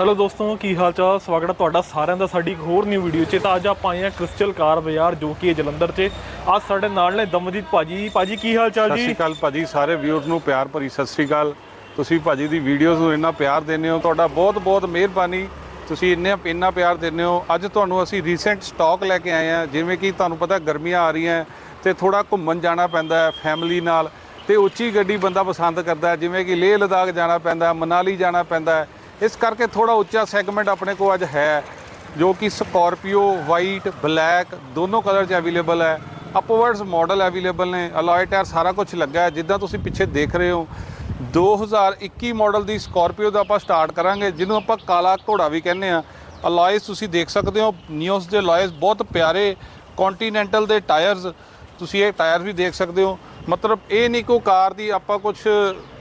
Hello ਦੋਸਤੋ, ਕੀ ਹਾਲ ਚਾਲ? ਸਵਾਗਤ ਹੈ ਤੁਹਾਡਾ ਸਾਰਿਆਂ ਦਾ ਸਾਡੀ ਇੱਕ ਹੋਰ ਨਿਊ ਵੀਡੀਓ 'ਚ। ਤਾਂ ਅੱਜ ਆਪਾਂ ਆਏ ਹਾਂ ਕ੍ਰਿਸਚਲ ਕਾਰ ਬਾਜ਼ਾਰ, ਜੋ ਕਿ ਜਲੰਧਰ 'ਚ। ਅੱਜ ਸਾਡੇ ਨਾਲ ਨੇ ਦਮਜੀਤ ਭਾਜੀ। ਭਾਜੀ, ਕੀ ਹਾਲ ਚਾਲ ਸਤਿ ਜੀ ਸ਼੍ਰੀ ਅਕਾਲ ਭਾਜੀ, ਸਾਰੇ ਵਿਊਅਰਸ ਨੂੰ ਪਿਆਰ ਭਰੀ ਸਤਿ ਸ਼੍ਰੀ ਅਕਾਲ। ਤੁਸੀਂ ਭਾਜੀ ਦੀ ਵੀਡੀਓਜ਼ ਨੂੰ ਇੰਨਾ ਪਿਆਰ ਦਿੰਦੇ ਹੋ, ਤੁਹਾਡਾ ਬਹੁਤ ਬਹੁਤ ਮਿਹਰਬਾਨੀ। ਤੁਸੀਂ ਇੰਨੇ, ਇੰਨਾ ਪਿਆਰ ਦਿੰਦੇ ਹੋ। ਅੱਜ ਤੁਹਾਨੂੰ ਅਸੀਂ ਰੀਸੈਂਟ ਸਟਾਕ ਲੈ ਕੇ ਆਏ ਹਾਂ, ਜਿਵੇਂ ਕਿ ਤੁਹਾਨੂੰ ਪਤਾ ਗਰਮੀਆਂ ਆ ਰਹੀਆਂ ਤੇ ਥੋੜਾ ਘੁੰਮਣ ਜਾਣਾ ਪੈਂਦਾ ਹੈ ਫੈਮਿਲੀ ਨਾਲ। ਤੇ ਉੱਚੀ ਗੱਡੀ ਬੰਦਾ ਪਸੰਦ ਕਰਦਾ ਜਿਵੇਂ ਕਿ ਲੇਹ ਲਦਾਖ ਜਾਣਾ ਪੈਂਦਾ ਮਨਾਲੀ ਜਾਣਾ ਪੈਂਦਾ ਇਸ ਕਰਕੇ ਥੋੜਾ ਉੱਚਾ ਸੈਗਮੈਂਟ ਆਪਣੇ ਕੋਲ ਅੱਜ ਹੈ, ਜੋ ਕਿ ਸਕਾਰਪੀਓ, ਵਾਈਟ, ਬਲੈਕ ਦੋਨੋਂ ਕਲਰ 'ਚ ਅਵੇਲੇਬਲ ਹੈ। ਅਪਵਰਡਸ ਮਾਡਲ ਅਵੇਲੇਬਲ ਨੇ, ਅਲੋਏ ਟਾਇਰ ਸਾਰਾ ਕੁਝ ਲੱਗਾ ਹੈ। ਜਿੱਦਾਂ ਤੁਸੀਂ ਪਿੱਛੇ ਦੇਖ ਰਹੇ ਹੋ 2021 ਮਾਡਲ ਦੀ ਸਕਾਰਪੀਓ ਦਾ ਆਪਾਂ ਸਟਾਰਟ ਕਰਾਂਗੇ, ਜਿਹਨੂੰ ਆਪਾਂ ਕਾਲਾ ਘੋੜਾ ਵੀ ਕਹਿੰਦੇ ਆ ਅਲੋਇਸ ਤੁਸੀਂ ਦੇਖ ਸਕਦੇ ਹੋ, ਨਿਓਸ ਦੇ ਅਲੋਇਸ ਬਹੁਤ ਪਿਆਰੇ, ਕੰਟੀਨੈਂਟਲ ਦੇ ਟਾਇਰਸ, ਤੁਸੀਂ ਇਹ ਟਾਇਰ ਵੀ ਦੇਖ ਸਕਦੇ ਹੋ। ਮਤਲਬ ਇਹ ਨਹੀਂ ਕੋ ਕਾਰ ਦੀ ਆਪਾਂ ਕੁਝ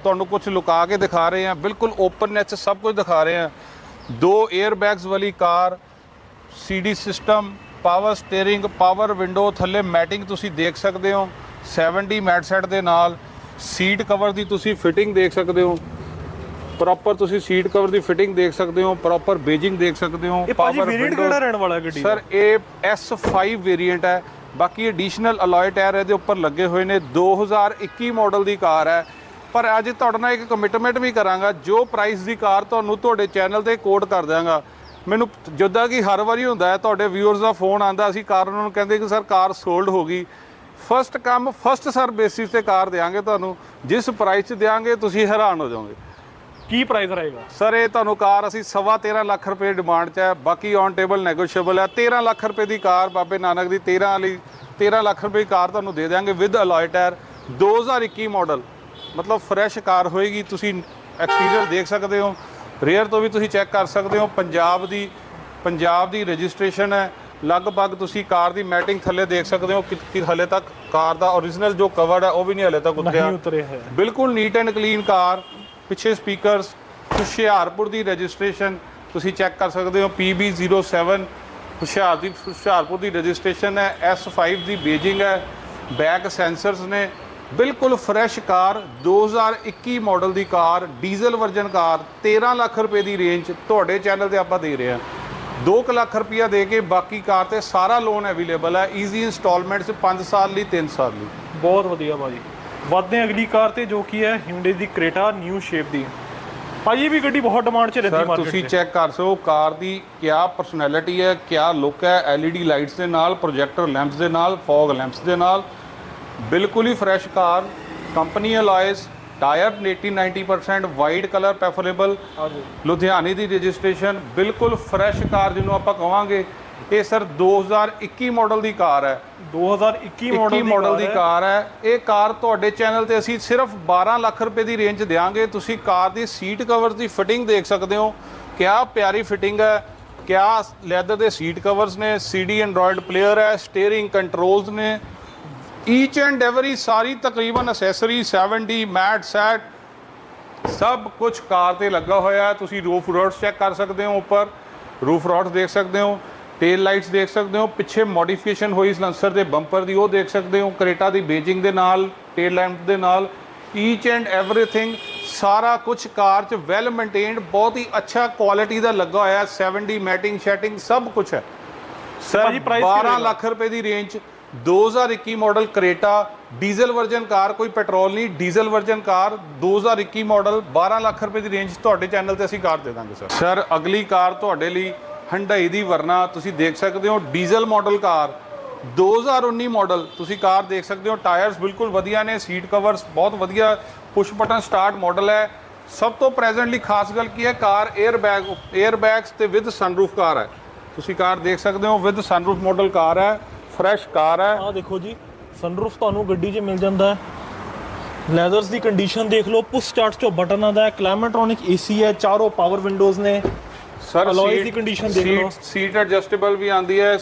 ਤੁਹਾਨੂੰ ਕੁਝ ਲੁਕਾ ਕੇ ਦਿਖਾ ਰਹੇ ਹਾਂ। ਬਿਲਕੁਲ ਓਪਨ ਚ ਸਭ ਕੁਝ ਦਿਖਾ ਰਹੇ ਹਾਂ। ਦੋ 에ਅਰ ਬੈਗਸ ਵਾਲੀ car CD system power steering power window ਥੱਲੇ ਮੈਟਿੰਗ ਤੁਸੀਂ ਦੇਖ ਸਕਦੇ ਹੋ। 70 ਮੈਟ ਸੈਟ ਦੇ ਨਾਲ ਸੀਟ ਕਵਰ ਦੀ ਤੁਸੀਂ ਫਿਟਿੰਗ ਦੇਖ ਸਕਦੇ ਹੋ। ਪ੍ਰੋਪਰ ਤੁਸੀਂ ਸੀਟ ਕਵਰ ਦੀ ਫਿਟਿੰਗ ਦੇਖ ਸਕਦੇ ਹੋ। ਪ੍ਰੋਪਰ ਬੇਜਿੰਗ ਦੇਖ ਸਕਦੇ ਹੋ। ਵੇਰੀਐਂਟ windows- ਕਿਹੜਾ ਰਹਿਣ ਵਾਲਾ ਗੱਡੀ? ਸਰ ਇਹ S5 ਵੇਰੀਐਂਟ ਹੈ। ਬਾਕੀ ਐਡੀਸ਼ਨਲ ਅਲੋਏ ਟਾਇਰ ਇਹਦੇ ਉੱਪਰ ਲੱਗੇ ਹੋਏ ਨੇ। 2021 ਮਾਡਲ ਦੀ ਕਾਰ ਹੈ। ਪਰ ਅੱਜ ਤੁਹਾਡੇ ਨਾਲ ਇੱਕ ਕਮਿਟਮੈਂਟ ਵੀ ਕਰਾਂਗਾ। ਜੋ ਪ੍ਰਾਈਸ ਦੀ ਕਾਰ ਤੁਹਾਨੂੰ ਤੁਹਾਡੇ ਚੈਨਲ ਤੇ ਕੋਡ ਕਰ ਦਿਆਂਗਾ। ਮੈਨੂੰ ਜਿੱਦਾਂ ਕਿ ਹਰ ਵਾਰੀ ਹੁੰਦਾ ਹੈ, ਤੁਹਾਡੇ ਵਿਊਅਰਸ ਦਾ ਫੋਨ ਆਂਦਾ ਅਸੀਂ ਕਾਰ ਉਹਨਾਂ ਨੂੰ ਕਹਿੰਦੇ ਕਿ ਸਰ ਕਾਰ ਸੋਲਡ ਹੋ ਗਈ। ਫਸਟ ਕੰਮ ਫਸਟ ਸਰ ਬੇਸਿਸ ਤੇ ਕਾਰ ਦੇਾਂਗੇ ਤੁਹਾਨੂੰ। ਜਿਸ ਪ੍ਰਾਈਸ 'ਚ ਦੇਾਂਗੇ ਤੁਸੀਂ ਹੈਰਾਨ ਹੋ ਜਾਓਗੇ। ਕੀ ਪ੍ਰਾਈਸ ਰਹੇਗਾ? ਸਰ ਇਹ ਤੁਹਾਨੂੰ ਕਾਰ ਅਸੀਂ ਸਵਾ 13 ਲੱਖ ਰੁਪਏ ਡਿਮਾਂਡ 'ਚ ਹੈ ਬਾਕੀ ਔਨ ਟੇਬਲ ਨੈਗੋਸ਼ੀਏਬਲ ਹੈ। 13 ਲੱਖ ਰੁਪਏ ਦੀ ਕਾਰ ਬਾਬੇ ਨਾਨਕ ਦੀ 13 ਵਾਲੀ 13 ਲੱਖ ਰੁਪਏ ਦੀ ਕਾਰ ਤੁਹਾਨੂੰ ਦੇ ਦਿਆਂਗੇ ਵਿਦ ਅਲੋਏ ਟਾਇਰ 2021 ਮਾਡਲ ਮਤਲਬ ਫਰੈਸ਼ ਕਾਰ ਹੋਏਗੀ ਤੁਸੀਂ ਐਕਸਟੀਰੀਅਰ ਦੇਖ ਸਕਦੇ ਹੋ। ਰੇਅਰ ਤੋਂ ਵੀ ਤੁਸੀਂ ਚੈੱਕ ਕਰ ਸਕਦੇ ਹੋ ਪੰਜਾਬ ਦੀ ਪੰਜਾਬ ਦੀ ਰਜਿਸਟ੍ਰੇਸ਼ਨ ਹੈ। ਲਗਭਗ ਤੁਸੀਂ ਕਾਰ ਦੀ ਮੈਟਿੰਗ ਥੱਲੇ ਦੇਖ ਸਕਦੇ ਹੋ ਕਿ ਹਲੇ ਤੱਕ ਕਾਰ ਦਾ origignal ਜੋ ਕਵਰਡ ਹੈ ਉਹ ਵੀ ਨਹੀਂ ਹਲੇ ਤੱਕ ਉਤਰਿਆ। ਬਿਲਕੁਲ ਨੀਟ ਐਂਡ ਕਲੀਨ ਕਾਰ। ਪਿੱਛੇ ਸਪੀਕਰਸ ਹੁਸ਼ਿਆਰਪੁਰ ਦੀ ਰਜਿਸਟ੍ਰੇਸ਼ਨ ਤੁਸੀਂ ਚੈੱਕ ਕਰ ਸਕਦੇ ਹੋ PB07 ਹੁਸ਼ਿਆਰ ਦੀ, ਹੁਸ਼ਿਆਰਪੁਰ ਦੀ ਰਜਿਸਟ੍ਰੇਸ਼ਨ ਹੈ S5 ਦੀ ਬੇਜਿੰਗ ਹੈ, ਬੈਕ ਸੈਂਸਰਸ ਨੇ, ਬਿਲਕੁਲ ਫਰੈਸ਼ ਕਾਰ 2021 ਮਾਡਲ ਦੀ car, diesel version car 13 lakh ਰੁਪਏ ਦੀ ਰੇਂਜ ਤੁਹਾਡੇ ਚੈਨਲ ਤੇ ਆਪਾਂ ਦੇ ਰਹੇ ਹਾਂ। 2 ਲੱਖ ਰੁਪਇਆ ਦੇ ਕੇ ਬਾਕੀ ਕਾਰ ਤੇ ਸਾਰਾ ਲੋਨ ਅਵੇਲੇਬਲ ਹੈ ਈਜ਼ੀ ਇਨਸਟਾਲਮੈਂਟਸ 5 ਸਾਲ ਲਈ 3 ਸਾਲ ਲਈ। ਬਹੁਤ ਵਧੀਆ ਭਾਜੀ। ਵੱਧਦੇ ਹਾਂ ਅਗਲੀ ਕਾਰ ਤੇ ਜੋ ਕਿ ਹੈ Hyundai ਦੀ ਕ੍ਰੇਟਾ ਨਿਊ ਸ਼ੇਪ ਦੀ। ਭਾਜੀ ਵੀ ਗੱਡੀ ਬਹੁਤ ਡਿਮਾਂਡ 'ਚ ਰਹਿੰਦੀ ਮਾਰਕੀਟ ਤੁਸੀਂ ਚੈੱਕ ਕਰ ਸਕੋ ਕਾਰ ਦੀ ਕਿਆ ਪਰਸਨੈਲਿਟੀ ਹੈ ਕਿਆ ਲੁੱਕ ਹੈ LED ਲਾਈਟਸ ਦੇ ਨਾਲ ਪ੍ਰੋਜੈਕਟਰ ਲੈਂਪਸ ਦੇ ਨਾਲ ਫੌਗ ਲੈਂਪਸ ਦੇ ਨਾਲ। ਬਿਲਕੁਲ ਹੀ fresh car company alloys tyre 80 90% white colour preferable ਲੁਧਿਆਣੇ ਦੀ ਰਜਿਸਟ੍ਰੇਸ਼ਨ ਬਿਲਕੁਲ ਫਰੈਸ਼ ਕਾਰ ਜਿਹਨੂੰ ਆਪਾਂ ਕਵਾਂਗੇ। ਇਹ ਸਰ 2021 ਮਾਡਲ ਦੀ ਕਾਰ ਹੈ। 2021 ਮਾਡਲ 21 ਮਾਡਲ ਦੀ ਕਾਰ ਹੈ। ਇਹ ਕਾਰ ਤੁਹਾਡੇ ਚੈਨਲ ਤੇ ਅਸੀਂ ਸਿਰਫ 12 ਲੱਖ ਰੁਪਏ ਦੀ ਰੇਂਜ ਦੇਵਾਂਗੇ ਤੁਸੀਂ ਕਾਰ ਦੀ ਸੀਟ ਕਵਰ ਦੀ ਫਿਟਿੰਗ ਦੇਖ ਸਕਦੇ ਹੋ। ਕਿਆ ਪਿਆਰੀ ਫਿਟਿੰਗ ਹੈ। ਕਿਆ ਲੈਦਰ ਦੇ ਸੀਟ ਕਵਰਸ ਨੇ। ਸੀਡੀ ਐਂਡਰੋਇਡ ਪਲੇਅਰ ਹੈ। ਸਟੀਅਰਿੰਗ ਕੰਟਰੋਲਸ ਨੇ। ਈਚ ਐਂਡ ਐਵਰੀ ਸਾਰੀ ਤਕਰੀਬਨ ਅਸੈਸਰੀ 70 ਮੈਟ ਸੈਟ ਸਭ ਕੁਝ ਕਾਰ ਤੇ ਲੱਗਾ ਹੋਇਆ ਹੈ। ਤੁਸੀਂ ਰੂਫ ਰੋਡਸ ਚੈੱਕ ਕਰ ਸਕਦੇ ਹੋ ਉੱਪਰ। ਰੂਫ ਰੋਡਸ ਦੇਖ ਸਕਦੇ ਹੋ। ਟੇਲ ਲਾਈਟਸ ਦੇਖ ਸਕਦੇ ਹੋ ਪਿੱਛੇ ਮੋਡੀਫਿਕੇਸ਼ਨ ਹੋਈ ਸਲੈਂਸਰ ਦੇ ਬੰਪਰ ਦੀ ਉਹ ਦੇਖ ਸਕਦੇ ਹੋ ਕਰੇਟਾ ਦੀ ਬੇਜਿੰਗ ਦੇ ਨਾਲ ਟੇਲ ਲੈਂਪ ਦੇ ਨਾਲ ਈਚ ਐਂਡ ਐਵਰੀਥਿੰਗ ਸਾਰਾ ਕੁਝ ਕਾਰ 'ਚ ਵੈਲ ਮੇਨਟੇਨਡ ਬਹੁਤ ਹੀ ਅੱਛਾ ਕੁਆਲਿਟੀ ਦਾ ਲੱਗਾ ਹੋਇਆ ਹੈ 70 ਮੈਟਿੰਗ ਸ਼ੈਟਿੰਗ ਸਭ ਕੁਝ ਹੈ ਸਰ price ਕੀ 12 ਰਹੇਗਾ? ਲੱਖ ਰੁਪਏ ਦੀ range 2021 model Creta diesel version car ਕੋਈ ਪੈਟਰੋਲ ਨਹੀਂ diesel version car 2021 model 12 lakh ਰੁਪਏ ਦੀ ਰੇਂਜ ਤੁਹਾਡੇ ਚੈਨਲ ਤੇ ਅਸੀਂ ਕਾਰ ਦੇ ਦਾਂਗੇ ਸਰ ਸਰ ਅਗਲੀ ਕਾਰ ਤੁਹਾਡੇ ਲਈ ਹੰਡਾਈ ਦੀ ਵਰਨਾ ਤੁਸੀਂ ਦੇਖ ਸਕਦੇ ਹੋ ਡੀਜ਼ਲ ਮਾਡਲ ਕਾਰ 2019 ਮਾਡਲ ਤੁਸੀਂ ਕਾਰ ਦੇਖ ਸਕਦੇ ਹੋ ਟਾਇਰਸ ਬਿਲਕੁਲ ਵਧੀਆ ਨੇ ਸੀਟ ਕਵਰਸ ਬਹੁਤ ਵਧੀਆ ਪੁਸ਼ ਬਟਨ ਸਟਾਰਟ ਮਾਡਲ ਹੈ। ਸਭ ਤੋਂ ਪ੍ਰੈਜ਼ੈਂਟਲੀ ਖਾਸ ਗੱਲ ਕੀ ਹੈ car air bag air bags ਤੇ ਵਿਦ ਸਨਰੂਫ ਕਾਰ ਹੈ। ਤੁਸੀਂ ਕਾਰ ਦੇਖ ਸਕਦੇ ਹੋ ਵਿਦ ਸਨਰੂਫ ਮਾਡਲ ਕਾਰ ਹੈ ਫਰੈਸ਼ ਕਾਰ ਹੈ। ਆਹ ਦੇਖੋ ਜੀ ਸਨਰੂਫ ਤੁਹਾਨੂੰ ਗੱਡੀ 'ਚ ਮਿਲ ਜਾਂਦਾ ਹੈ। ਲੈਦਰਸ ਦੀ ਕੰਡੀਸ਼ਨ ਦੇਖ ਲਓ ਪੁਸ਼ ਸਟਾਰਟ 'ਚੋਂ ਬਟਨ ਆਉਂਦਾ ਹੈ ਕਲਾਈਮੇਟ੍ਰੋਨਿਕ ਏਸੀ ਹੈ, ਚਾਰੋਂ ਪਾਵਰ ਵਿੰਡੋਜ਼ ਨੇ। ਸਰ Alloys ਦੀ condition ਦੇਖ ਲਓ। ਸੀਟ ਐਡਜਸਟੇਬਲ ਵੀ ਆਂਦੀ ਹੈ।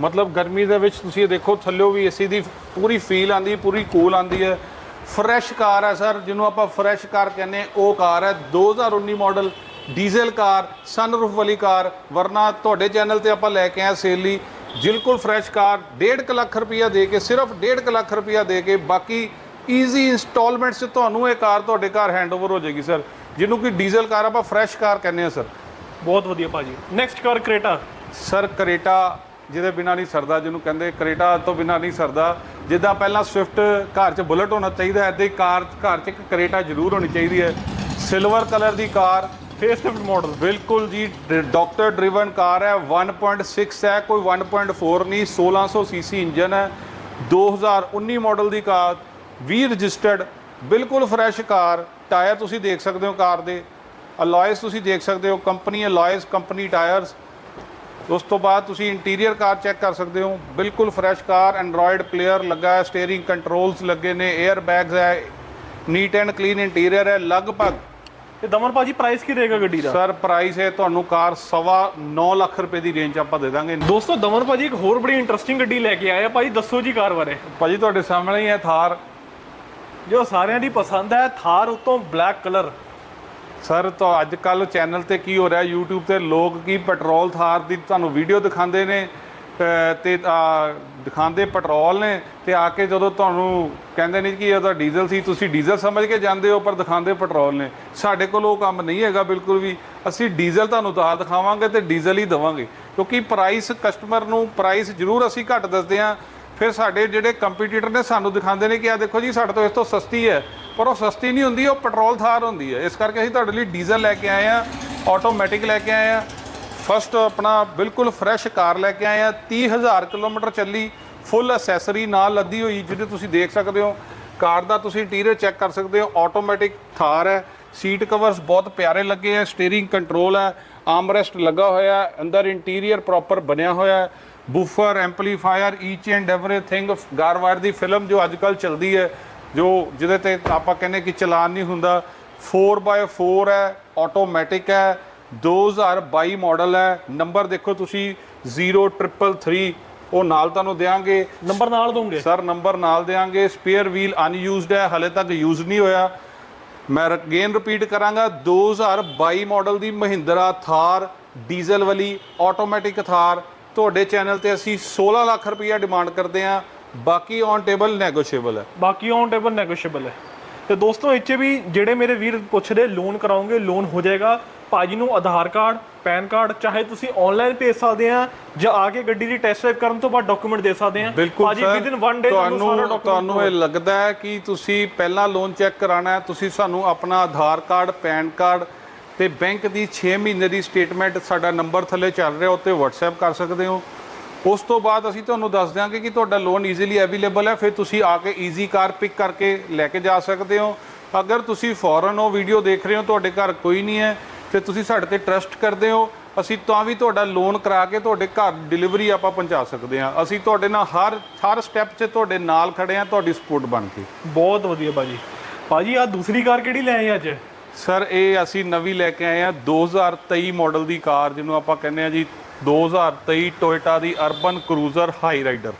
ਮਤਲਬ ਗਰਮੀ ਦੇ ਵਿੱਚ ਤੁਸੀਂ ਇਹ ਦੇਖੋ ਥੱਲਿਓ ਵੀ ਏਸੀ ਦੀ ਪੂਰੀ ਫੀਲ ਆਂਦੀ ਪੂਰੀ ਕੂਲ ਆਂਦੀ ਹੈ। ਫਰੈਸ਼ ਕਾਰ ਹੈ ਸਰ ਜਿਹਨੂੰ ਆਪਾਂ ਫਰੈਸ਼ ਕਾਰ ਕਹਿੰਦੇ ਉਹ ਕਾਰ ਹੈ 2019 ਮਾਡਲ ਡੀਜ਼ਲ ਕਾਰ ਸਨਰੂਫ ਵਾਲੀ ਕਾਰ ਵਰਨਾ ਤੁਹਾਡੇ ਚੈਨਲ ਤੇ ਆਪਾਂ ਲੈ ਕੇ ਆਏ ਸੇਲ ਲਈ। ਬਿਲਕੁਲ ਫਰੈਸ਼ ਕਾਰ 1.5 ਲੱਖ ਰੁਪਇਆ ਦੇ ਕੇ ਸਿਰਫ 1.5 ਲੱਖ ਰੁਪਇਆ ਦੇ ਕੇ ਬਾਕੀ ਈਜ਼ੀ ਇਨਸਟਾਲਮੈਂਟਸ ਤੁਹਾਨੂੰ ਇਹ ਕਾਰ ਤੁਹਾਡੇ ਘਰ ਹੈਂਡਓਵਰ ਹੋ ਜਾਏਗੀ ਸਰ ਜਿਹਨੂੰ ਕਿ ਡੀਜ਼ਲ ਕਾਰ ਆਪਾਂ ਫਰੈਸ਼ ਕਾਰ ਕਹਿੰਦੇ ਆ ਸਰ ਬਹੁਤ ਵਧੀਆ ਭਾਜੀ। Next car Creta sir Creta ਜਿਹਦੇ ਬਿਨਾ ਨਹੀਂ ਸਰਦਾ ਜਿਹਨੂੰ ਕਹਿੰਦੇ ਕਰੇਟਾ ਤੋਂ ਬਿਨਾ ਨਹੀਂ ਸਰਦਾ ਜਿੱਦਾਂ ਪਹਿਲਾਂ ਸਵਿਫਟ ਘਰ 'ਚ ਬੁਲਟ ਹੋਣਾ ਚਾਹੀਦਾ ਐਦਾਂ ਹੀ ਕਾਰ ਘਰ 'ਚ ਇੱਕ ਕਰੇਟਾ ਜ਼ਰੂਰ ਹੋਣੀ ਚਾਹੀਦੀ ਹੈ। ਸਿਲਵਰ ਕਲਰ ਦੀ ਕਾਰ। ਫੇਸ ਲਿਫਟ ਮਾਡਲ ਬਿਲਕੁਲ ਜੀ ਡਾਕਟਰ ਡਰਿਵਨ ਕਾਰ ਹੈ 1.6 ਹੈ ਕੋਈ 1.4 ਨਹੀਂ 1600 ਸੀਸੀ ਇੰਜਨ ਹੈ। 2019 ਮਾਡਲ ਦੀ ਕਾਰ 20 ਰਜਿਸਟਰਡ ਬਿਲਕੁਲ ਫਰੈਸ਼ ਕਾਰ। ਟਾਇਰ ਤੁਸੀਂ ਦੇਖ ਸਕਦੇ ਹੋ ਕਾਰ ਦੇ। ਅਲੋਇਸ ਤੁਸੀਂ ਦੇਖ ਸਕਦੇ ਹੋ ਕੰਪਨੀ ਅਲੋਇਸ ਕੰਪਨੀ ਟਾਇਰਸ। ਉਸ ਤੋਂ ਬਾਅਦ ਤੁਸੀਂ ਇੰਟੀਰੀਅਰ ਕਾਰ ਚੈੱਕ ਕਰ ਸਕਦੇ ਹੋ ਬਿਲਕੁਲ ਫਰੈਸ਼ ਕਾਰ ਐਂਡਰੋਇਡ ਪਲੇਅਰ ਲੱਗਾ ਹੈ ਸਟੀਅਰਿੰਗ ਕੰਟਰੋਲਸ ਲੱਗੇ ਨੇ 에ਅਰ ਬੈਗਸ ਹੈ ਨੀਟ ਐਂਡ ਕਲੀਨ ਇੰਟੀਰੀਅਰ ਹੈ ਲਗਭਗ ਤੇ ਦਮਨ ਭਾਜੀ ਪ੍ਰਾਈਸ ਕੀ ਰਹੇਗਾ ਗੱਡੀ ਦਾ? ਸਰ ਪ੍ਰਾਈਸ ਹੈ ਤੁਹਾਨੂੰ ਕਾਰ ਸਵਾ 9 ਲੱਖ ਰੁਪਏ ਦੀ ਰੇਂਜ ਆਪਾਂ ਦੇ ਦਾਂਗੇ। ਦੋਸਤੋ ਦਮਨ ਭਾਜੀ ਇੱਕ ਹੋਰ ਬੜੀ ਇੰਟਰਸਟਿੰਗ ਗੱਡੀ ਲੈ ਕੇ ਆਏ ਆ। ਭਾਜੀ ਦੱਸੋ ਜੀ ਕਾਰ ਬਾਰੇ। ਭਾਜੀ ਤੁਹਾਡੇ ਸਾਹਮਣੇ ਹੀ ਹੈ ਥਾਰ। ਜੋ ਸਾਰਿਆਂ ਦੀ ਪਸੰਦ ਹੈ ਥਾਰ ਉਤੋਂ ਬਲੈਕ ਕਲਰ ਸਰ, ਤਾਂ ਅੱਜ ਕੱਲ ਚੈਨਲ ਤੇ ਕੀ ਹੋ ਰਿਹਾ? YouTube ਤੇ ਲੋਕ ਕੀ ਪੈਟਰੋਲ ਥਾਰ ਦੀ ਤੁਹਾਨੂੰ ਵੀਡੀਓ ਦਿਖਾਉਂਦੇ ਨੇ ਅਹ ਤੇ ਦਿਖਾਉਂਦੇ ਪੈਟਰੋਲ ਨੇ, ਤੇ ਆ ਕੇ ਜਦੋਂ ਤੁਹਾਨੂੰ ਕਹਿੰਦੇ ਨੇ ਕਿ ਇਹ ਡੀਜ਼ਲ ਸੀ, ਤੁਸੀਂ ਡੀਜ਼ਲ ਸਮਝ ਕੇ ਜਾਂਦੇ ਹੋ, ਪਰ ਦਿਖਾਉਂਦੇ ਪੈਟਰੋਲ ਨੇ। ਸਾਡੇ ਕੋਲ ਉਹ ਕੰਮ ਨਹੀਂ ਹੈਗਾ ਬਿਲਕੁਲ ਵੀ। ਅਸੀਂ ਡੀਜ਼ਲ ਤੁਹਾਨੂੰ ਤਾਂ ਦਿਖਾਵਾਂਗੇ ਤੇ ਡੀਜ਼ਲ ਹੀ ਦਵਾਂਗੇ। ਕਿਉਂਕਿ ਪ੍ਰਾਈਸ ਕਸਟਮਰ ਨੂੰ ਪ੍ਰਾਈਸ ਜ਼ਰੂਰ ਅਸੀਂ ਘੱਟ ਦੱਸਦੇ ਹਾਂ। ਫਿਰ ਸਾਡੇ ਜਿਹੜੇ ਕੰਪੀਟੀਟਰ ਨੇ ਸਾਨੂੰ ਦਿਖਾਉਂਦੇ ਨੇ ਕਿ ਆ ਦੇਖੋ ਜੀ, ਸਾਡੇ ਤੋਂ ਇਸ ਤੋਂ ਸਸਤੀ ਹੈ। ਪਰ ਉਹ ਸਸਤੀ ਨਹੀਂ ਹੁੰਦੀ, ਉਹ ਪੈਟਰੋਲ ਥਾਰ ਹੁੰਦੀ ਹੈ। ਇਸ ਕਰਕੇ ਅਸੀਂ ਤੁਹਾਡੇ ਲਈ ਡੀਜ਼ਲ ਲੈ ਕੇ ਆਏ ਆ ਆਟੋਮੈਟਿਕ ਲੈ ਕੇ ਆਏ ਆ ਫਸਟ ਆਪਣਾ ਬਿਲਕੁਲ ਫਰੈਸ਼ ਕਾਰ ਲੈ ਕੇ ਆਏ ਆ 30000 ਕਿਲੋਮੀਟਰ ਚੱਲੀ ਫੁੱਲ ਅਸੈਸਰੀ ਨਾਲ ਲੱਦੀ ਹੋਈ, ਜਿਹਦੇ ਤੁਸੀਂ ਦੇਖ ਸਕਦੇ ਹੋ। ਕਾਰ ਦਾ ਤੁਸੀਂ ਇੰਟੀਰੀਅਰ ਚੈੱਕ ਕਰ ਸਕਦੇ ਹੋ ਆਟੋਮੈਟਿਕ ਥਾਰ ਹੈ। ਸੀਟ ਕਵਰਸ ਬਹੁਤ ਪਿਆਰੇ ਲੱਗੇ ਆ ਸਟੀਅਰਿੰਗ ਕੰਟਰੋਲ ਹੈ। ਆਰਮਰੈਸਟ ਲੱਗਾ ਹੋਇਆ ਹੈ ਅੰਦਰ ਇੰਟੀਰੀਅਰ ਪ੍ਰੋਪਰ ਬਣਿਆ ਹੋਇਆ ਹੈ। Woofer amplifier each and everything ਗਾਰਵਾਰ ਦੀ ਫਿਲਮ ਜੋ ਅੱਜ ਕੱਲ ਚੱਲਦੀ ਹੈ ਜੋ ਜਿਹਦੇ ਤੇ ਆਪਾਂ ਕਹਿੰਦੇ ਕਿ ਚਲਾਨ ਨਹੀਂ ਹੁੰਦਾ 4x4 ਹੈ ਆਟੋਮੈਟਿਕ ਹੈ 2022 ਮਾਡਲ ਹੈ ਨੰਬਰ ਦੇਖੋ ਤੁਸੀਂ 0333 ਉਹ ਨਾਲ ਤੁਹਾਨੂੰ ਦੇਾਂਗੇ ਨੰਬਰ ਨਾਲ ਦੋਗੇ ਸਰ ਨੰਬਰ ਨਾਲ ਦੇਾਂਗੇ ਸਪੇਅਰ ਵੀਲ ਅਨਯੂਜ਼ਡ ਹੈ ਹਲੇ ਤੱਕ ਯੂਜ਼ ਨਹੀਂ ਹੋਇਆ। ਮੈਂ ਅਗੇਨ ਰਿਪੀਟ ਕਰਾਂਗਾ 2022 ਮਾਡਲ ਦੀ ਮਹਿੰਦਰਾ ਥਾਰ ਡੀਜ਼ਲ ਵਾਲੀ ਆਟੋਮੈਟਿਕ ਥਾਰ। ਤੁਹਾਡੇ ਚੈਨਲ ਤੇ ਅਸੀਂ 16 ਲੱਖ ਰੁਪਈਆ ਡਿਮਾਂਡ ਕਰਦੇ ਹਾਂ। ਬਾਕੀ ਔਨ ਟੇਬਲ ਨੈਗੋਸ਼ੀਏਬਲ ਹੈ। ਬਾਕੀ ਔਨ ਟੇਬਲ ਨੈਗੋਸ਼ੀਏਬਲ ਹੈ। ਤੇ ਦੋਸਤੋ ਇੱਥੇ ਵੀ ਜਿਹੜੇ ਮੇਰੇ ਵੀਰ ਪੁੱਛਦੇ ਲੋਨ ਕਰਾਉਂਗੇ ਲੋਨ ਹੋ ਜਾਏਗਾ। ਭਾਜੀ ਨੂੰ ਆਧਾਰ ਕਾਰਡ ਪੈਨ ਕਾਰਡ ਚਾਹੇ ਤੁਸੀਂ ਆਨਲਾਈਨ ਭੇਜ ਸਕਦੇ ਆ ਜਾਂ ਆ ਕੇ ਗੱਡੀ ਦੀ ਟੈਸਟ ਡਰਾਈਵ ਕਰਨ ਤੋਂ ਬਾਅਦ ਡਾਕੂਮੈਂਟ ਦੇ ਸਕਦੇ ਆ। ਭਾਜੀ ਵਿਦਿਨ 1 ਡੇ ਤੁਹਾਨੂੰ ਤੁਹਾਨੂੰ ਇਹ ਲੱਗਦਾ ਹੈ ਕਿ ਤੁਸੀਂ ਪਹਿਲਾਂ ਲੋਨ ਚੈੱਕ ਕਰਾਣਾ ਹੈ ਤੁਸੀਂ ਸਾਨੂੰ ਆਪਣਾ ਆਧਾਰ ਕਾਰਡ ਪੈਨ ਕਾਰਡ ਤੇ ਬੈਂਕ ਦੀ 6 ਮਹੀਨੇ ਦੀ ਸਟੇਟਮੈਂਟ ਸਾਡਾ ਨੰਬਰ ਥੱਲੇ ਚੱਲ ਰਿਹਾ ਉੱਤੇ WhatsApp ਕਰ ਸਕਦੇ ਹੋ। ਉਸ ਤੋਂ ਬਾਅਦ ਅਸੀਂ ਤੁਹਾਨੂੰ ਦੱਸ ਦਿਆਂਗੇ ਕਿ ਤੁਹਾਡਾ ਲੋਨ ਈਜ਼ੀਲੀ ਅਵੇਲੇਬਲ ਹੈ, ਫਿਰ ਤੁਸੀਂ ਆ ਕੇ ਈਜ਼ੀ ਕਾਰ ਪਿਕ ਕਰਕੇ ਲੈ ਕੇ ਜਾ ਸਕਦੇ ਹੋ। ਅਗਰ ਤੁਸੀਂ ਫੌਰਨ ਉਹ ਵੀਡੀਓ ਦੇਖ ਰਹੇ ਹੋ, ਤੁਹਾਡੇ ਘਰ ਕੋਈ ਨਹੀਂ ਹੈ ਤੇ ਤੁਸੀਂ ਸਾਡੇ ਤੇ ਟਰਸਟ ਕਰਦੇ ਹੋ। ਅਸੀਂ ਤਾਂ ਵੀ ਤੁਹਾਡਾ ਲੋਨ ਕਰਾ ਕੇ ਤੁਹਾਡੇ ਘਰ ਡਿਲੀਵਰੀ ਆਪਾਂ ਪਹੁੰਚਾ ਸਕਦੇ ਹਾਂ। ਅਸੀਂ ਤੁਹਾਡੇ ਨਾਲ ਹਰ ਹਰ ਸਟੈਪ 'ਚ ਤੁਹਾਡੇ ਨਾਲ ਖੜੇ ਹਾਂ, ਤੁਹਾਡੀ ਸਪੋਰਟ ਬਣ ਕੇ। ਬਹੁਤ ਵਧੀਆ ਭਾਜੀ। ਭਾਜੀ ਆ ਦੂਸਰੀ ਕਾਰ ਕਿਹੜੀ ਲੈ ਆਏ ਅੱਜ? ਸਰ ਇਹ ਅਸੀਂ ਨਵੀਂ ਲੈ ਕੇ ਆਏ ਹਾਂ। 2023 ਮਾਡਲ ਦੀ ਕਾਰ ਜਿਹਨੂੰ ਆਪਾਂ ਕਹਿੰਦੇ ਆ ਜੀ 2023 ਟੋਇਟਾ ਦੀ ਅਰਬਨ ਕਰੂਜ਼ਰ ਹਾਈ ਰਾਈਡਰ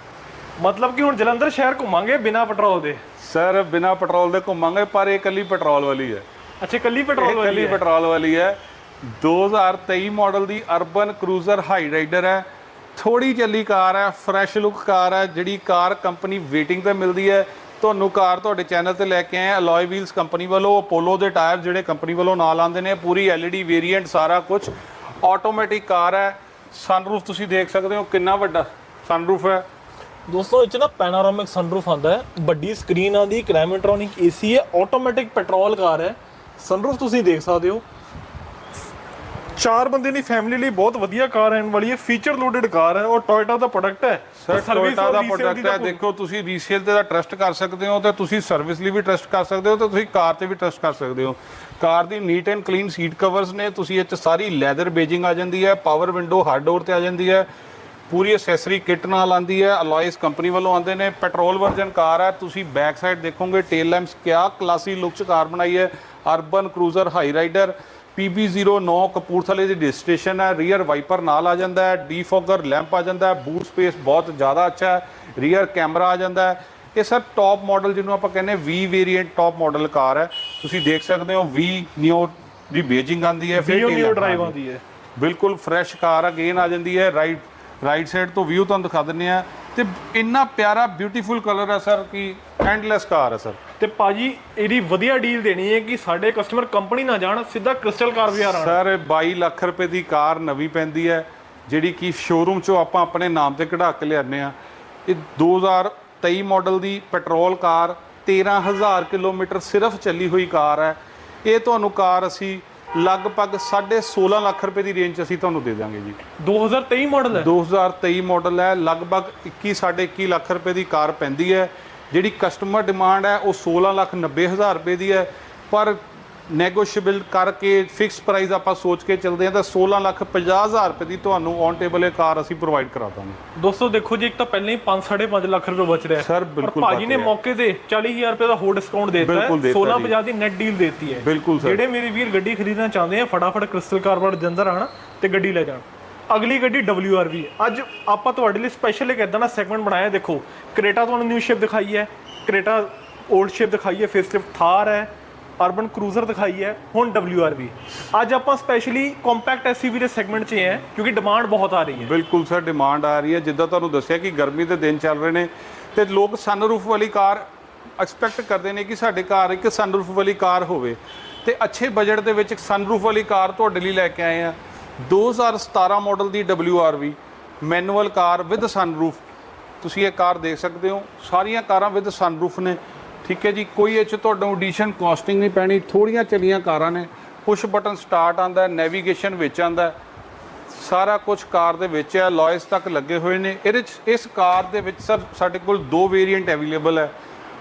ਮਤਲਬ ਕਿ ਹੁਣ ਜਲੰਧਰ ਸ਼ਹਿਰ ਘੁੰਮਾਂਗੇ ਬਿਨਾ ਪੈਟਰੋਲ ਦੇ? ਸਰ ਬਿਨਾ ਪੈਟਰੋਲ ਦੇ ਘੁੰਮਾਂਗੇ ਪਰ ਇਹ ਇਕੱਲੀ ਪੈਟਰੋਲ ਵਾਲੀ ਹੈ। ਅੱਛਾ ਕੱਲੀ ਪੈਟਰੋਲ ਵਾਲੀ ਇਕੱਲੀ ਹੈ? ਪੈਟਰੋਲ ਵਾਲੀ ਹੈ। 2023 ਮਾਡਲ ਦੀ ਅਰਬਨ ਕਰੂਜ਼ਰ ਹਾਈ ਰਾਈਡਰ ਹੈ। ਥੋੜੀ ਚੱਲੀ ਕਾਰ ਹੈ ਫਰੈਸ਼ ਲੁੱਕ ਕਾਰ ਹੈ ਜਿਹੜੀ ਕਾਰ ਕੰਪਨੀ ਵੇਟਿੰਗ ਤੇ ਮਿਲਦੀ ਹੈ। ਤੁਹਾਨੂੰ ਕਾਰ ਤੁਹਾਡੇ ਚੈਨਲ ਤੇ ਲੈ ਕੇ ਆਏ ਅਲੋਏ ਵੀਲਸ ਕੰਪਨੀ ਵੱਲੋਂ ਅਪੋਲੋ ਦੇ ਟਾਇਰ ਜਿਹੜੇ ਕੰਪਨੀ ਵੱਲੋਂ ਨਾਲ ਆਉਂਦੇ ਨੇ। ਪੂਰੀ LED ਵੇਰੀਐਂਟ ਸਾਰਾ ਕੁਝ ਆਟੋਮੈਟਿਕ ਕਾਰ ਹੈ। ਸਨਰੂਫ ਤੁਸੀਂ ਦੇਖ ਸਕਦੇ ਹੋ, ਕਿੰਨਾ ਵੱਡਾ ਸਨਰੂਫ ਹੈ। ਦੋਸਤੋ, ਇਹ 'ਚ ਨਾ ਪੈਨਾਰੋਮਿਕ ਸਨਰੂਫ ਆਉਂਦਾ ਹੈ। ਵੱਡੀ ਸਕਰੀਨ ਆਉਂਦੀ ਕਲਾਈਮੇਟ੍ਰੋਨਿਕ ਏਸੀ ਹੈ ਆਟੋਮੈਟਿਕ ਪੈਟਰੋਲ ਕਾਰ ਹੈ। ਸਨਰੂਫ ਤੁਸੀਂ ਦੇਖ ਸਕਦੇ ਹੋ। ਚਾਰ ਬੰਦੇ ਦੀ ਫੈਮਿਲੀ ਲਈ ਬਹੁਤ ਵਧੀਆ ਕਾਰ ਆਉਣ ਵਾਲੀ ਹੈ ਫੀਚਰ ਲੋਡਡ ਕਾਰ ਹੈ ਔਰ ਟੋਇਟਾ ਦਾ ਪ੍ਰੋਡਕਟ ਹੈ। ਸਰ ਟੋਇਟਾ ਦਾ ਪ੍ਰੋਡਕਟ ਹੈ ਦੇਖੋ ਤੁਸੀਂ ਰੀਸੇਲ ਤੇ ਦਾ ਟਰਸਟ ਕਰ ਸਕਦੇ ਹੋ ਤੇ ਤੁਸੀਂ ਸਰਵਿਸ ਲਈ ਵੀ ਟਰਸਟ ਕਰ ਸਕਦੇ ਹੋ ਤੇ ਤੁਸੀਂ ਕਾਰ ਤੇ ਵੀ ਟਰਸਟ ਕਰ ਸਕਦੇ ਹੋ। Car the neat and clean seat covers ਨੇ ਤੁਸੀਂ ਇਹ ਚ ਸਾਰੀ ਲੈਦਰ ਬੇਜਿੰਗ ਆ ਜਾਂਦੀ ਹੈ ਪਾਵਰ ਵਿੰਡੋ ਹਾਰਡ ਡੋਰ ਤੇ ਆ ਜਾਂਦੀ ਹੈ ਪੂਰੀ ਐਕਸੈਸਰੀ ਕਿੱਟ ਨਾਲ ਆਂਦੀ ਹੈ ਅਲੋਇਸ ਕੰਪਨੀ ਵੱਲੋਂ ਆਉਂਦੇ ਨੇ ਪੈਟਰੋਲ ਵਰਜ਼ਨ ਕਾਰ ਹੈ ਤੁਸੀਂ ਬੈਕ ਸਾਈਡ ਦੇਖੋਗੇ ਟੇਲ ਲੈਂਪਸ ਕਿਆ ਕਲਾਸੀ ਲੁੱਕ ਚ ਕਾਰ ਬਣਾਈ ਹੈ urban Cruiser Hyryder PB09 ਕਪੂਰਥਲੇ ਦੀ ਰਜਿਸਟ੍ਰੇਸ਼ਨ ਹੈ। ਰੀਅਰ ਵਾਈਪਰ ਨਾਲ ਆ ਜਾਂਦਾ ਹੈ। ਡੀਫੋਗਰ ਲੈਂਪ ਆ ਜਾਂਦਾ ਹੈ। ਬੂਟ ਸਪੇਸ ਬਹੁਤ ਜ਼ਿਆਦਾ ਅੱਛਾ ਹੈ। ਰੀਅਰ ਕੈਮਰਾ ਆ ਜਾਂਦਾ ਹੈ। ਇਹ ਸਰ ਟੌਪ ਮਾਡਲ ਜਿਹਨੂੰ ਆਪਾਂ ਕਹਿੰਦੇ V variant top model car ਹੈ। ਤੁਸੀਂ ਦੇਖ ਸਕਦੇ ਹੋ V ਨਿਓ ਦੀ ਬੇਜਿੰਗ ਆਂਦੀ ਹੈ ਨਿਊ lamp ਡਰਾਈਵ ਆਉਂਦੀ ਹੈ। ਬਿਲਕੁਲ ਫਰੈਸ਼ ਕਾਰ ਅਗੇਨ ਆ ਜਾਂਦੀ ਹੈ। ਰਾਈਟ ਰਾਈਟ ਸਾਈਡ ਤੋਂ ਵਿਊ ਤੁਹਾਨੂੰ ਦਿਖਾ ਦਿੰਨੇ ਆ ਤੇ ਇੰਨਾ ਪਿਆਰਾ ਬਿਊਟੀਫੁਲ ਕਲਰ ਹੈ ਸਰ ਕਿ ਐਂਡਲੈਸ ਕਾਰ ਹੈ ਸਰ। ਤੇ ਭਾਜੀ ਇਹਦੀ ਵਧੀਆ ਡੀਲ ਦੇਣੀ ਹੈ ਕਿ ਸਾਡੇ ਕਸਟਮਰ ਕੰਪਨੀ ਨਾ ਜਾਣ ਸਿੱਧਾ ਕ੍ਰਿਸਟਲ ਕਾਰ ਬਾਜ਼ਾਰ ਆਣ ਸਰ 22 ਲੱਖ ਰੁਪਏ ਦੀ ਕਾਰ ਨਵੀਂ ਪੈਂਦੀ ਹੈ ਜਿਹੜੀ ਕਿ ਸ਼ੋਰੂਮ ਚੋਂ ਆਪਾਂ ਆਪਣੇ ਨਾਮ ਤੇ ਕਢਾ ਕੇ ਲਿਆਨੇ ਆ ਇਹ 2023 ਮਾਡਲ ਦੀ ਪੈਟਰੋਲ ਕਾਰ 13000 ਕਿਲੋਮੀਟਰ ਸਿਰਫ ਚੱਲੀ ਹੋਈ ਕਾਰ ਹੈ। ਇਹ ਤੁਹਾਨੂੰ ਕਾਰ ਅਸੀਂ ਲਗਭਗ 16.5 ਲੱਖ ਰੁਪਏ ਦੀ ਰੇਂਜ 'ਚ ਅਸੀਂ ਤੁਹਾਨੂੰ ਦੇ ਦਾਂਗੇ ਜੀ। 2023 ਮਾਡਲ ਹੈ। 2023 ਮਾਡਲ ਹੈ ਲਗਭਗ 21 21 ਲੱਖ ਰੁਪਏ ਦੀ ਕਾਰ ਪੈਂਦੀ ਹੈ। ਜਿਹੜੀ ਕਸਟਮਰ ਡਿਮਾਂਡ ਹੈ ਉਹ 16 ਲੱਖ 90 ਹਜ਼ਾਰ ਰੁਪਏ ਦੀ ਹੈ। ਪਰ ਨੈਗੋਸ਼ੀਏਬਲ ਕਰਕੇ ਫਿਕਸ ਪ੍ਰਾਈਸ ਆਪਾਂ ਸੋਚ ਕੇ ਚੱਲਦੇ ਹਾਂ ਤਾਂ 16 ਲੱਖ 50 ਹਜ਼ਾਰ ਰੁਪਏ ਦੀ ਤੁਹਾਨੂੰ ਔਨ ਟੇਬਲ ਇਹ ਕਾਰ ਅਸੀਂ ਪ੍ਰੋਵਾਈਡ ਕਰਾ ਦਾਂਗੇ। ਦੋਸਤੋ ਦੇਖੋ ਜੀ ਇੱਕ ਤਾਂ ਪਹਿਲਾਂ ਹੀ 5 5.5 ਲੱਖ ਰੁਪਏ ਬਚ ਰਿਹਾ ਪਰ ਬਿਲਕੁਲ ਭਾਜੀ ਨੇ। ਮੌਕੇ ਤੇ 40000 ਰੁਪਏ ਦਾ ਹੋਰ ਡਿਸਕਾਊਂਟ ਦੇ ਦਿੱਤਾ ਹੈ। ਬਿਲਕੁਲ ਦੇ ਦਿੱਤਾ 16 ਜੀ। 50 ਦੀ ਨੈਟ ਡੀਲ ਦੇਤੀ ਹੈ। ਬਿਲਕੁਲ ਸਰ ਜਿਹੜੇ ਮੇਰੇ ਵੀਰ ਗੱਡੀ ਖਰੀਦਣਾ ਚਾਹੁੰਦੇ ਆ ਫਟਾਫਟ ਕ੍ਰਿਸਟਲ ਕਾਰਵਰਡ ਜੰਦਰ ਆਣ ਤੇ ਗੱਡੀ ਲੈ ਜਾਣ। ਅਗਲੀ ਗੱਡੀ WRV ਹੈ। ਅੱਜ ਆਪਾਂ ਤੁਹਾਡੇ ਲਈ ਸਪੈਸ਼ਲ ਇੱਕ ਇਦਾਂ ਦਾ ਸੈਗਮੈਂਟ ਬਣਾਇਆ ਦੇਖੋ ਕ੍ਰੇਟਾ ਤੁਹਾਨੂੰ ਨਿਊ ਸ਼ੇਪ ਦਿਖਾਈ ਹੈ। ਕ੍ਰੇਟਾ 올ਡ ਸ਼ੇਪ ਦਿਖਾਈ ਹੈ। ਫੇਸਲਿਫਟ ਥਾਰ ਹੈ। ਅਰਬਨ ਕਰੂਜ਼ਰ ਦਿਖਾਈ ਹੈ, ਹੁਣ WRV ਅੱਜ ਆਪਾਂ ਸਪੈਸ਼ਲੀ ਕੰਪੈਕਟ ਐਸਯੂਵੀ ਦੇ ਸੈਗਮੈਂਟ 'ਚ ਹੈ ਕਿਉਂਕਿ ਡਿਮਾਂਡ ਬਹੁਤ ਆ ਰਹੀ ਹੈ। ਬਿਲਕੁਲ ਸਰ ਡਿਮਾਂਡ ਆ ਰਹੀ ਹੈ। ਜਿੱਦਾਂ ਤੁਹਾਨੂੰ ਦੱਸਿਆ ਕਿ ਗਰਮੀ ਦੇ ਦਿਨ ਚੱਲ ਰਹੇ ਨੇ, ਤੇ ਲੋਕ ਸਨਰੂਫ ਵਾਲੀ ਕਾਰ ਐਕਸਪੈਕਟ ਕਰਦੇ ਨੇ ਕਿ ਸਾਡੇ ਘਰ ਇੱਕ ਸਨਰੂਫ ਵਾਲੀ ਕਾਰ ਹੋਵੇ। ਤੇ ਅੱਛੇ ਬਜਟ ਦੇ ਵਿੱਚ ਇੱਕ ਸਨਰੂਫ ਵਾਲੀ ਕਾਰ ਤੁਹਾਡੇ ਲਈ ਲੈ ਕੇ ਆਏ ਆ 2017 ਮਾਡਲ ਦੀ WRV manual car with sunroof ਤੁਸੀਂ ਇਹ ਕਾਰ ਦੇਖ ਸਕਦੇ ਹੋ, ਸਾਰੀਆਂ ਕਾਰਾਂ ਵਿਦ ਸਨਰੂਫ ਨੇ। ਠੀਕ ਹੈ ਜੀ ਕੋਈ ਇਹ 'ਚ ਤੁਹਾਨੂੰ ਐਡੀਸ਼ਨ ਕਾਸਟਿੰਗ ਨਹੀਂ ਪੈਣੀ ਥੋੜੀਆਂ ਚੱਲੀਆਂ ਕਾਰਾਂ ਨੇ। ਪੁਸ਼ ਬਟਨ ਸਟਾਰਟ ਆਂਦਾ ਨੈਵੀਗੇਸ਼ਨ ਵਿੱਚ ਆਂਦਾ ਸਾਰਾ ਕੁਝ ਕਾਰ ਦੇ ਵਿੱਚ ਹੈ ਲॉयਸ ਤੱਕ ਲੱਗੇ ਹੋਏ ਨੇ। ਇਹਦੇ 'ਚ ਇਸ ਕਾਰ ਦੇ ਵਿੱਚ ਸਰ ਸਾਡੇ ਕੋਲ ਦੋ ਵੇਰੀਐਂਟ ਅਵੇਲੇਬਲ ਹੈ।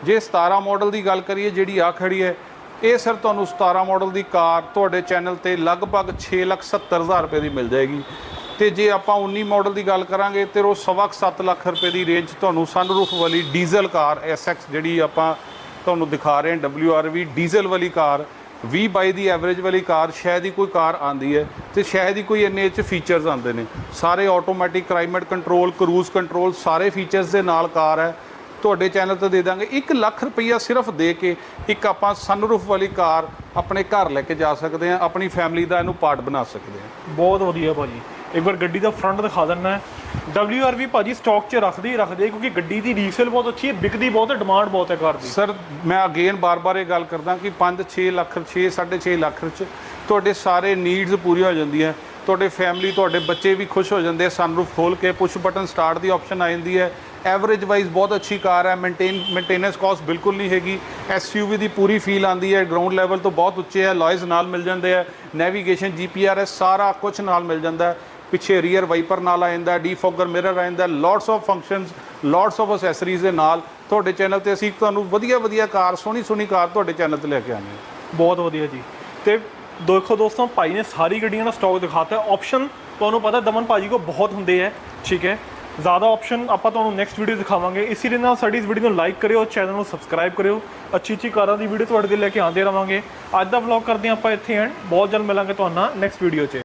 ਜੇ 17 ਮਾਡਲ ਦੀ ਗੱਲ ਕਰੀਏ ਜਿਹੜੀ ਆ ਖੜੀ ਹੈ ਇਹ ਸਰ ਤੁਹਾਨੂੰ 17 ਮਾਡਲ ਦੀ ਕਾਰ ਤੁਹਾਡੇ ਚੈਨਲ ਤੇ ਲਗਭਗ 6,70,000 ਰੁਪਏ ਦੀ ਮਿਲ ਜਾਏਗੀ। ਤੇ ਜੇ ਆਪਾਂ 19 ਮਾਡਲ ਦੀ ਗੱਲ ਕਰਾਂਗੇ ਤੇ ਉਹ ਸਵਾ ਕੁ ਸੱਤ ਲੱਖ ਰੁਪਏ ਦੀ ਰੇਂਜ ਤੁਹਾਨੂੰ ਸਨਰੂਫ ਵਾਲੀ ਡੀਜ਼ਲ ਕਾਰ SX ਜਿਹੜੀ ਆਪਾਂ ਤੁਹਾਨੂੰ ਦਿਖਾ ਰਹੇ ਹਾਂ WRV ਡੀਜ਼ਲ ਵਾਲੀ ਕਾਰ 20 22 ਦੀ ਐਵਰੇਜ ਵਾਲੀ ਕਾਰ, ਸ਼ਾਇਦ ਹੀ ਕੋਈ ਕਾਰ ਆਂਦੀ ਹੈ ਤੇ ਸ਼ਾਇਦ ਹੀ ਕੋਈ ਇੰਨੇ ਇਹ 'ਚ ਫੀਚਰਸ ਆਉਂਦੇ ਨੇ। ਸਾਰੇ automatic climate control cruise control ਸਾਰੇ ਫੀਚਰਸ ਦੇ ਨਾਲ ਕਾਰ ਹੈ। ਤੁਹਾਡੇ ਚੈਨਲ ਤੇ ਦੇ ਦਾਂਗੇ। 1 ਲੱਖ ਰੁਪਈਆ ਸਿਰਫ ਦੇ ਕੇ ਇੱਕ ਆਪਾਂ ਸਨਰੂਫ ਵਾਲੀ ਕਾਰ ਆਪਣੇ ਘਰ ਲੈ ਕੇ ਜਾ ਸਕਦੇ ਹਾਂ, ਆਪਣੀ ਫੈਮਿਲੀ ਦਾ ਇਹਨੂੰ ਪਾਰਟ ਬਣਾ ਸਕਦੇ ਹਾਂ। ਬਹੁਤ ਵਧੀਆ ਭਾਜੀ। ਇੱਕ ਵਾਰ ਗੱਡੀ ਦਾ ਫਰੰਟ ਦਿਖਾ ਦਿੰਨਾ ਹੈ। WRV ਭਾਜੀ ਸਟਾਕ 'ਚ ਰੱਖਦੇ ਹੀ ਰੱਖਦੇ ਕਿਉਂਕਿ ਗੱਡੀ ਦੀ ਰੀਸੇਲ ਬਹੁਤ ਅੱਛੀ ਹੈ, ਵਿਕਦੀ ਬਹੁਤ ਹੈ ਡਿਮਾਂਡ ਬਹੁਤ ਹੈ ਕਾਰ ਦੀ। ਸਰ ਮੈਂ ਅਗੇਨ ਬਾਰ-ਬਾਰ ਇਹ ਗੱਲ ਕਰਦਾ ਕਿ 5-6 ਲੱਖ 6-6.5 ਲੱਖ ਚ ਤੁਹਾਡੇ ਸਾਰੇ ਨੀਡਸ ਪੂਰੀਆਂ ਹੋ ਜਾਂਦੀਆਂ। ਤੁਹਾਡੇ ਫੈਮਿਲੀ ਤੁਹਾਡੇ ਬੱਚੇ ਵੀ ਖੁਸ਼ ਹੋ ਜਾਂਦੇ ਸਨਰੂਫ ਖੋਲ ਕੇ ਪੁਸ਼ ਬਟਨ ਸਟਾਰਟ ਦੀ ਆਪਸ਼ਨ ਆ ਜਾਂਦੀ ਹੈ। ਐਵਰੇਜ ਵਾਈਜ਼ ਬਹੁਤ ਅੱਛੀ ਕਾਰ ਹੈ ਮੇਨਟੇਨ ਮੇਨਟੇਨੈਂਸ ਕਾਸਟ ਬਿਲਕੁਲ ਨਹੀਂ ਹੈਗੀ। ਐਸਯੂਵੀ ਦੀ ਪੂਰੀ ਫੀਲ ਆਂਦੀ ਹੈ ਗਰਾਊਂਡ ਲੈਵਲ ਤੋਂ ਬਹੁਤ ਉੱਚੇ ਹੈ ਲॉयਸ ਨਾਲ ਮਿਲ ਜਾਂਦੇ ਆ ਨੈਵੀਗੇਸ਼ਨ ਜੀਪੀਆਰਐਸ ਸਾਰਾ ਕੁਝ ਨਾਲ ਮਿਲ ਜਾਂਦਾ ਪਿੱਛੇ ਰੀਅਰ ਵਾਈਪਰ ਨਾਲ ਆ ਜਾਂਦਾ ਡੀਫੋਗਰ ਮਿਰਰ ਆ ਜਾਂਦਾ lots of functions lots of accessories ਦੇ ਨਾਲ ਤੁਹਾਡੇ ਚੈਨਲ ਤੇ ਅਸੀਂ ਤੁਹਾਨੂੰ ਵਧੀਆ ਵਧੀਆ ਕਾਰ, ਸੋਹਣੀ ਸੋਹਣੀ ਕਾਰ ਤੁਹਾਡੇ ਚੈਨਲ ਤੇ ਲੈ ਕੇ ਆਉਂਦੇ ਹਾਂ। ਬਹੁਤ ਵਧੀਆ ਜੀ। ਤੇ ਦੇਖੋ ਦੋਸਤੋ, ਭਾਈ ਨੇ ਸਾਰੀ ਗੱਡੀਆਂ ਦਾ ਸਟਾਕ ਦਿਖਾਤਾ। ਹੈ ਆਪਸ਼ਨ ਤੁਹਾਨੂੰ ਪਤਾ ਦਮਨ ਭਾਜੀ ਕੋ ਬਹੁਤ ਹੁੰਦੇ ਹੈ ਠੀਕ ਹੈ? ਜ਼ਿਆਦਾ ਆਪਸ਼ਨ ਆਪਾਂ ਤੁਹਾਨੂੰ ਨੈਕਸਟ ਵੀਡੀਓ ਦਿਖਾਵਾਂਗੇ। ਇਸੇ ਦੇ ਨਾਲ ਸਾਡੀ ਇਸ ਵੀਡੀਓ ਨੂੰ ਲਾਈਕ ਕਰਿਓ ਚੈਨਲ ਨੂੰ ਸਬਸਕ੍ਰਾਈਬ ਕਰਿਓ। ਅੱਛੀ ਅੱਛੀ ਕਾਰਾਂ ਦੀ ਵੀਡੀਓ ਤੁਹਾਡੇ ਲਈ ਲੈ ਕੇ ਆਉਂਦੇ ਰਵਾਂਗੇ। ਅੱਜ ਦਾ ਵਲੌਗ ਕਰਦੇ ਹਾਂ ਆਪਾਂ ਇੱਥੇ ਐਂਡ ਬਹੁਤ ਜਲਦ ਮਿਲਾਂਗੇ ਤੁਹਾਨੂੰ ਨੈਕਸਟ ਵੀਡੀਓ 'ਚ।